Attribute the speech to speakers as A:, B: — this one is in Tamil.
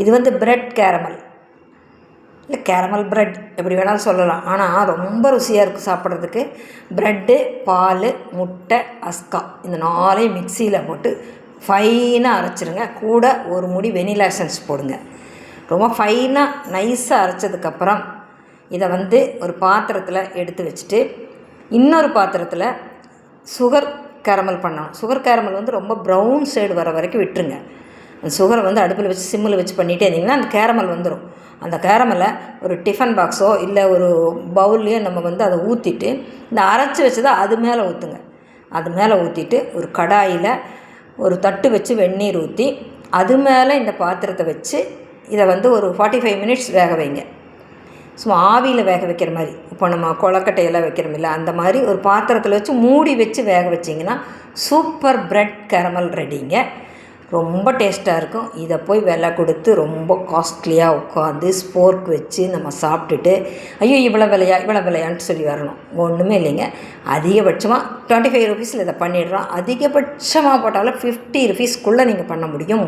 A: இது வந்து பிரெட் கேரமல் இல்லை கேரமல் பிரெட் எப்படி வேணாலும் சொல்லலாம். ஆனால் ரொம்ப ருசியாக இருக்கும் சாப்பிட்றதுக்கு. ப்ரெட்டு பால் முட்டை அஸ்கா. இந்த நாளையும் மிக்சியில் போட்டு ஃபைனாக அரைச்சிருங்க. கூட ஒரு முடி வெனிலா எசன்ஸ் போடுங்க. ரொம்ப ஃபைனாக நைஸாக அரைச்சதுக்கப்புறம் இதை வந்து ஒரு பாத்திரத்தில் எடுத்து வச்சுட்டு இன்னொரு பாத்திரத்தில் சுகர் கேரமல் பண்ணணும். சுகர் கேரமல் வந்து ரொம்ப ப்ரௌன் சைடு வர வரைக்கும் விட்டுருங்க. சுகரை வந்து அடுப்பில் வச்சு சிம்மில் வச்சு பண்ணிகிட்டே இருந்தீங்கன்னா அந்த கேரமல் வந்துடும் அந்த கேரமலை ஒரு டிஃபன் பாக்ஸோ இல்லை ஒரு பவுல்லையோ நம்ம வந்து அதை ஊற்றிட்டு இந்த அரைச்சி வச்சதை அது மேலே ஊற்றுங்க அது மேலே ஊற்றிட்டு ஒரு கடாயில் ஒரு தட்டு வச்சு வெந்நீர் ஊற்றி அது மேலே இந்த பாத்திரத்தை வச்சு இதை வந்து ஒரு ஃபார்ட்டி ஃபைவ் மினிட்ஸ் வேக வைங்க. சும்மா ஆவியில் வேக வைக்கிற மாதிரி. இப்போ நம்ம கொழக்கட்டையெல்லாம் வைக்கிறோமில்ல அந்த மாதிரி ஒரு பாத்திரத்தில் வச்சு மூடி வச்சு வேக வச்சிங்கன்னா சூப்பர் பிரெட் கேரமல் ரெடிங்க ரொம்ப டேஸ்ட்டாக இருக்கும். இதை போய் விலை கொடுத்து ரொம்ப காஸ்ட்லியாக உட்காந்து ஸ்போர்க் வச்சு நம்ம சாப்பிட்டுட்டு ஐயோ இவ்வளோ விலையா இவ்வளோ விலையான்ட்டு சொல்லி வரணும். ஒன்றுமே இல்லைங்க. அதிகபட்சமாக டுவெண்ட்டி ஃபைவ் ருபீஸில் இதை பண்ணிடுறோம். அதிகபட்சமாக போட்டாலும் ஃபிஃப்டி ருபீஸ்க்குள்ளே நீங்கள் பண்ண முடியும்.